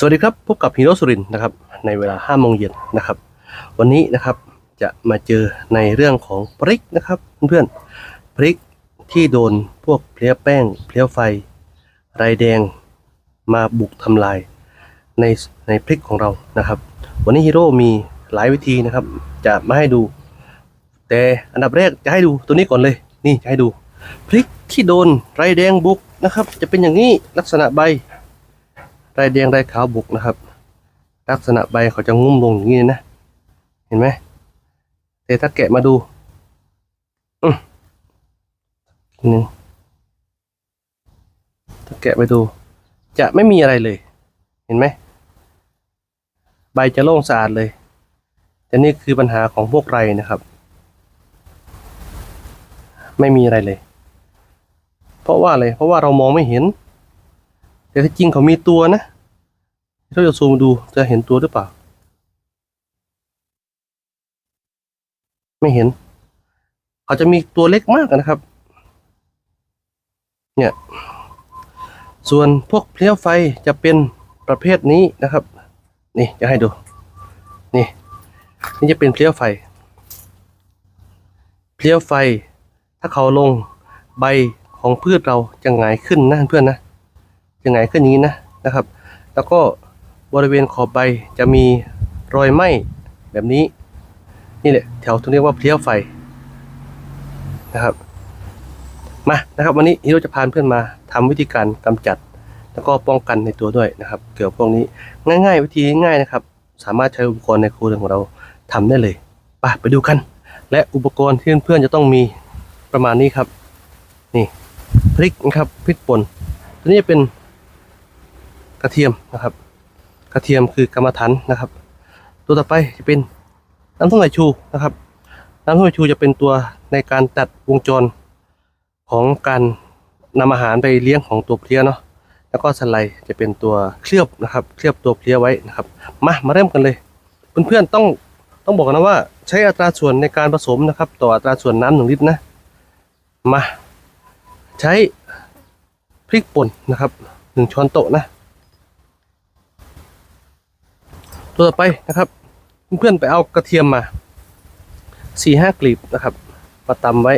สวัสดีครับ พบกับฮีโร่สุรินทร์นะครับในเวลา5โมงเย็นนะครับ วันนี้นะครับจะมาเจอในเรื่องของพริกนะครับเพื่อนๆพริกที่โดนพวกเพลี้ยแป้งเพลี้ยไฟ ไรแดงมาบุกทำลายในในพริกของเรานะครับ วันนี้ฮีโร่มีหลายวิธีนะครับ จะมาให้ดู แต่อันดับแรกจะให้ดูตัวนี้ก่อนเลยนี่จะให้ดูพริกที่โดนไรแดงบุกนะครับ จะเป็นอย่างนี้ลักษณะใบ ไรแดงไรขาวบุกนะครับ ลักษณะใบเขาจะงุ้มลงอย่างนี้นะ เห็นไหมแต่ถ้าแกะมาดูอืมหนึ่งถ้าแกะไปดู จะไม่มีอะไรเลย เห็นไหมใบจะโล่งสะอาดเลย แต่นี่คือปัญหาของพวกไรนะครับ ไม่มีอะไรเลย เพราะว่าอะไรเพราะว่าเรามองไม่เห็น แต่ที่จริงเขามีตัวนะถ้าจะซูมดูจะเห็นตัวหรือเปล่า ไม่เห็น เขาจะมีตัวเล็กมากนะครับ เนี่ย ส่วนพวกเพลี้ยวไฟจะเป็นประเภทนี้นะครับ นี่จะให้ดู นี่ นี่จะเป็นเพลี้ยวไฟ เพลี้ยวไฟ ถ้าเขาลงใบของพืชเราจะหงายขึ้นนะเพื่อนนะ จะหงายขึ้นอย่างนี้นะนะครับ แล้วก็บริเวณขอบใบจะมีรอยไหม้แบบนี้ นี่แหละแถวที่เรียกว่าเพลี้ยวไฟนะครับมานะครับ วันนี้ฮีโร่จะพาเพื่อนมาทำวิธีการกำจัด แล้วก็ป้องกันในตัวด้วยนะครับ เกี่ยวกับพวกนี้ง่าย ๆ วิธีง่ายนะครับ สามารถใช้อุปกรณ์ในครัวเรือนของเราทำได้เลยไปไปดูกัน และอุปกรณ์ที่เพื่อนๆจะต้องมีประมาณนี้ครับ นี่พริกนะครับพริกป่นตัวนี้จะเป็น กระเทียมนะครับ กระเทียมคือกรรมฐานนะครับ ตัวต่อไปจะเป็นน้ำส้มสายชูนะครับ น้ำส้มสายชูจะเป็นตัวในการตัดวงจรของการนำอาหารไปเลี้ยงของตัวเพลี้ยเนาะแล้วก็สไลด์จะเป็นตัวเคลือบนะครับ เคลือบตัวเพลี้ยไว้นะครับ มามาเริ่มกันเลย เพื่อนๆต้องต้องบอกนะว่าใช้อัตราส่วนในการผสมนะครับ ต่ออัตราส่วนน้ำหนึ่งลิตรนะมาใช้พริกป่นนะครับหนึ่งช้อนโต๊ะนะ ตัวต่อไปนะครับ เพื่อนๆไปเอากระเทียมมาสี่ห้ากลีบนะครับ มาตำไว้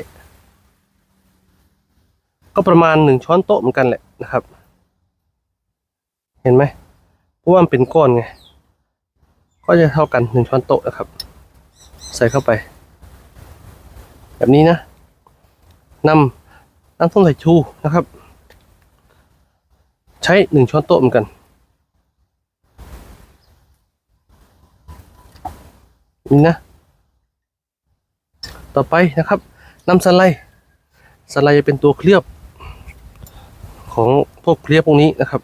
ก็ประมาณหนึ่งช้อนโต๊ะเหมือนกันแหละนะครับ เห็นไหมเพราะว่ามันเป็นก้อนไง ก็จะเท่ากันหนึ่งช้อนโต๊ะนะครับ ใส่เข้าไป แบบนี้นะนำน้ำส้มสายชูนะครับ ใช้หนึ่งช้อนโต๊ะเหมือนกัน นี่นะ ต่อไปนะครับน้ำสไลด์สไลด์จะเป็นตัวเคลือบของพวกเคลียบพวกนี้นะครับ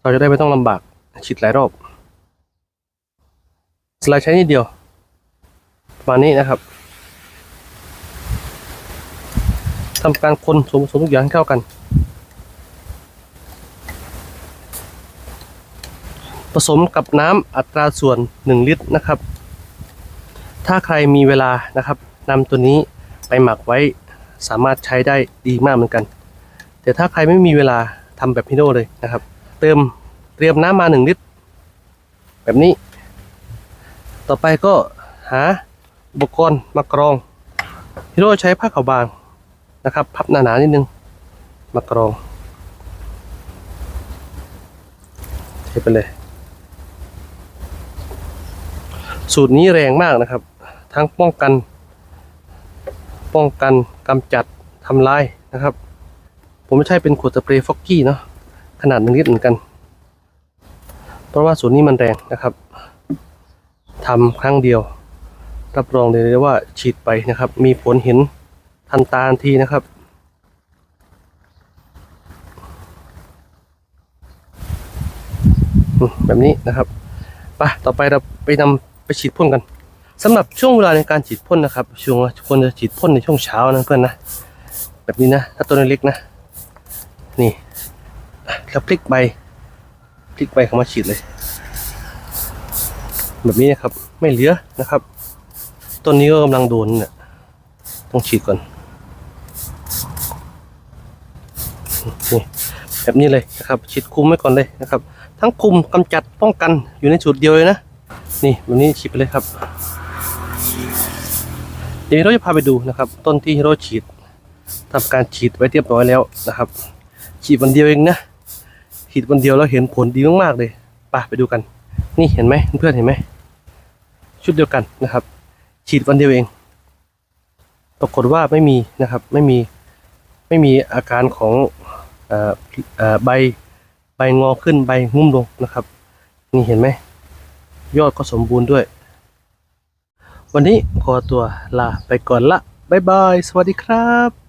เราจะได้ไม่ต้องลำบากฉีดหลายรอบ สไลด์ใช้นิดเดียวประมาณนี้นะครับทำการคนสมผสมทุกอย่างให้เข้ากัน ผสมกับน้ำอัตราส่วน 1 ลิตรนะครับ ถ้าใครมีเวลานะครับนำตัวนี้ไปหมักไว้สามารถใช้ได้ดีมากเหมือนกัน แต่ถ้าใครไม่มีเวลาทำแบบพี่โน่เลยนะครับ เติมเตรียมน้ำมา1ลิตร แบบนี้ ต่อไปก็หาอุปกรณ์มากรองพี่โน่ใช้ผ้าขาวบางนะครับ พับหนาๆนิดนึงมากรองเทไปเลย สูตรนี้แรงมากนะครับ ทั้งป้องกัน ป้องกันกำจัดทำลายนะครับ ผมไม่ใช่เป็นขวดสเปรย์ฟอกกี้เนาะขนาดหนึ่งลิตรเหมือนกัน เพราะว่าสูตรนี้มันแรงนะครับทำครั้งเดียว รับรองเลยว่าฉีดไปนะครับ มีผลเห็นทันตาทันทีนะครับแบบนี้นะครับไปต่อไปเราไปนำไปฉีดพ่นกัน สำหรับช่วงเวลาในการฉีดพ่นนะครับช่วงควรจะฉีดพ่นในช่วงเช้านะเพื่อนนะแบบนี้นะถ้าตัวเล็กนะ นี่แล้วพลิกใบพลิกใบเข้ามาฉีดเลย แบบนี้นะครับไม่เหลือนะครับต้นนี้ก็กำลังโดนเนี่ยต้องฉีดก่อนนี่แบบนี้เลยนะครับฉีดคุมไว้ก่อนเลยนะครับ ทั้งคุมกำจัดป้องกันอยู่ในจุดเดียวเลยนะ นี่วันนี้ฉีดไปเลยครับ ดี๋ยวเราจะพาไปดูนะครับ ต้นที่เราฉีดทำการฉีดไว้เรียบร้อยแล้วนะครับ ฉีดวันเดียวเองนะฉีดวันเดียวแล้วเห็นผลดีมากๆเลยไปไปดูกัน นี่เห็นไหมเพื่อนเห็นไหมชุดเดียวกันนะครับ ฉีดวันเดียวเอง ปรากฏว่าไม่มีนะครับไม่มีไม่มีอาการของอ่อเอ่อใบใบงอขึ้นใบงุ้มลงนะครับ นี่เห็นไหมยอดก็สมบูรณ์ด้วย วันนี้ขอตัวลาไปก่อนละ บ๊ายบาย สวัสดีครับ